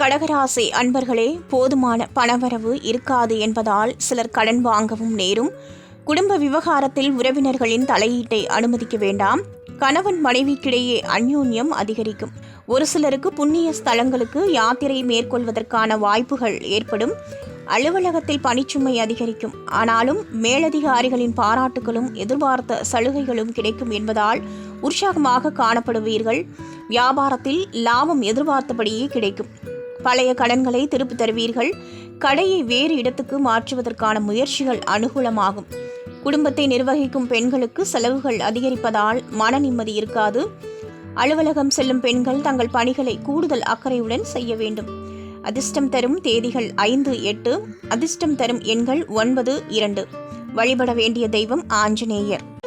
கடகராசி அன்பர்களே போதுமான பணவரவு இருக்காது என்பதால் சிலர் கடன் வாங்கவும் நேரும். குடும்ப விவகாரத்தில் உறவினர்களின் தலையீட்டை அனுமதிக்க வேண்டாம். கணவன் மனைவிக்கிடையே அந்யோன்யம் அதிகரிக்கும். ஒரு சிலருக்கு புண்ணிய ஸ்தலங்களுக்கு யாத்திரை மேற்கொள்வதற்கான வாய்ப்புகள் ஏற்படும். அலுவலகத்தில் பணிச்சுமை அதிகரிக்கும். ஆனாலும் மேலதிகாரிகளின் பாராட்டுகளும் எதிர்பார்த்த சலுகைகளும் கிடைக்கும் என்பதால் உற்சாகமாக காணப்படுவீர்கள். வியாபாரத்தில் லாபம் எதிர்பார்த்தபடியே கிடைக்கும். பழைய கடன்களை திருப்பித் தருவீர்கள். கடையை வேறு இடத்துக்கு மாற்றுவதற்கான முயற்சிகள் அனுகூலமாகும். குடும்பத்தை நிர்வகிக்கும் பெண்களுக்கு செலவுகள் அதிகரிப்பதால் மன நிம்மதி இருக்காது. அலுவலகம் செல்லும் பெண்கள் தங்கள் பணிகளை கூடுதல் அக்கறையுடன் செய்ய வேண்டும். அதிர்ஷ்டம் தரும் தேதிகள் ஐந்து எட்டு அதிர்ஷ்டம் தரும் எண்கள் ஒன்பது இரண்டு. வழிபட வேண்டிய தெய்வம் ஆஞ்சநேயர்.